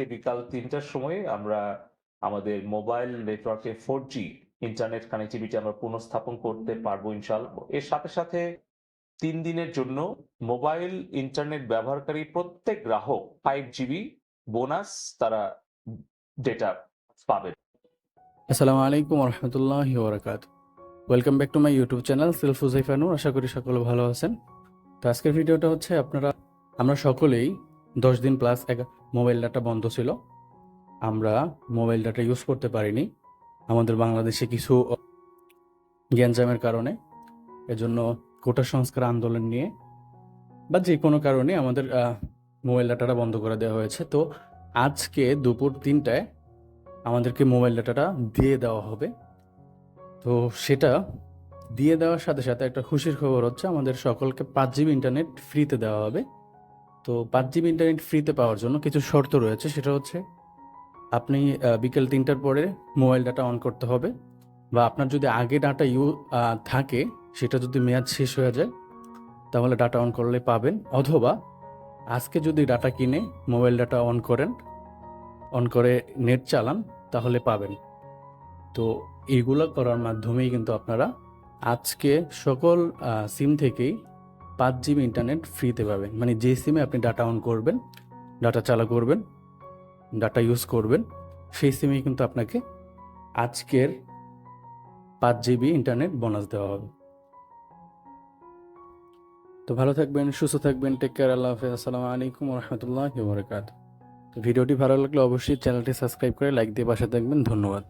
আজকে বিকাল তিনটার সময় আমরা আমাদের মোবাইল নেটওয়ার্কে ফোর জি ইন্টারনেট কানেক্টিভিটি আমরা পুনঃস্থাপন করতে পারব ইনশাল্লাহ এর সাথে সাথে তিন দিনের জন্য মোবাইল ইন্টারনেট ব্যবহারকারী প্রত্যেক গ্রাহক ফাইভ জিবি বোনাস তারা ডেটা পাবে। আসসালামু আলাইকুম রহমতুল্লাহ ওবরাকাত। Welcome back to my YouTube channel self হুজাইফানুর আশা করি সকলে ভালো আছেন। তো আজকের ভিডিওটা হচ্ছে আপনারা আমরা সকলেই দশ দিন প্লাস এক মোবাইল ডাটা বন্ধ ছিল। আমরা মোবাইল ডাটা ইউজ করতে পারিনি। আমাদের বাংলাদেশে কিছু গ্যাঞ্জামের কারণে। এজন্য কোটা সংস্কার আন্দোলন নিয়ে বা যে কোনো কারণে আমাদের মোবাইল ডাটাটা বন্ধ করে দেওয়া হয়েছে। তো আজকে দুপুর তিনটায় আমাদেরকে মোবাইল ডাটাটা দিয়ে দেওয়া হবে। তো সেটা দিয়ে দেওয়ার সাথে সাথে একটা খুশির খবর হচ্ছে, আমাদের সকলকে পাঁচ জিবি ইন্টারনেট ফ্রিতে দেওয়া হবে। তো পাঁচ জিবি ইন্টারনেট ফ্রিতে পাওয়ার জন্য কিছু শর্ত রয়েছে। সেটা হচ্ছে, আপনি বিকেল তিনটার পরে মোবাইল ডাটা অন করতে হবে বা আপনার যদি আগে ডাটা ইউ থাকে, সেটা যদি মেয়াদ শেষ হয়ে যায়, তাহলে ডাটা অন করলে পাবেন। অথবা আজকে যদি ডাটা কিনে মোবাইল ডাটা অন করেন অন করে নেট চালান, তাহলে পাবেন। তো এইগুলো করার মাধ্যমেই কিন্তু আপনারা আজকে সকল সিম থেকেই পাঁচ জিবি ইন্টারনেট ফ্রিতে পাবেন। মানে যে সিমে আপনি ডাটা অন করবেন ডাটা চালা করবেন ডাটা ইউজ করবেন, সেই সিমে কিন্তু আপনাকে আজকের পাঁচ জিবি ইন্টারনেট বোনাস দেওয়া হবে। তো ভালো থাকবেন, সুস্থ থাকবেন টেক কেয়ার আল্লাহ হাফেজ, আসসালামু আলাইকুম রহমতুল্লাহ তো ভিডিওটি ভালো লাগলে অবশ্যই চ্যানেলটি সাবস্ক্রাইব করে লাইক দিয়ে পাশে থাকবেন, ধন্যবাদ।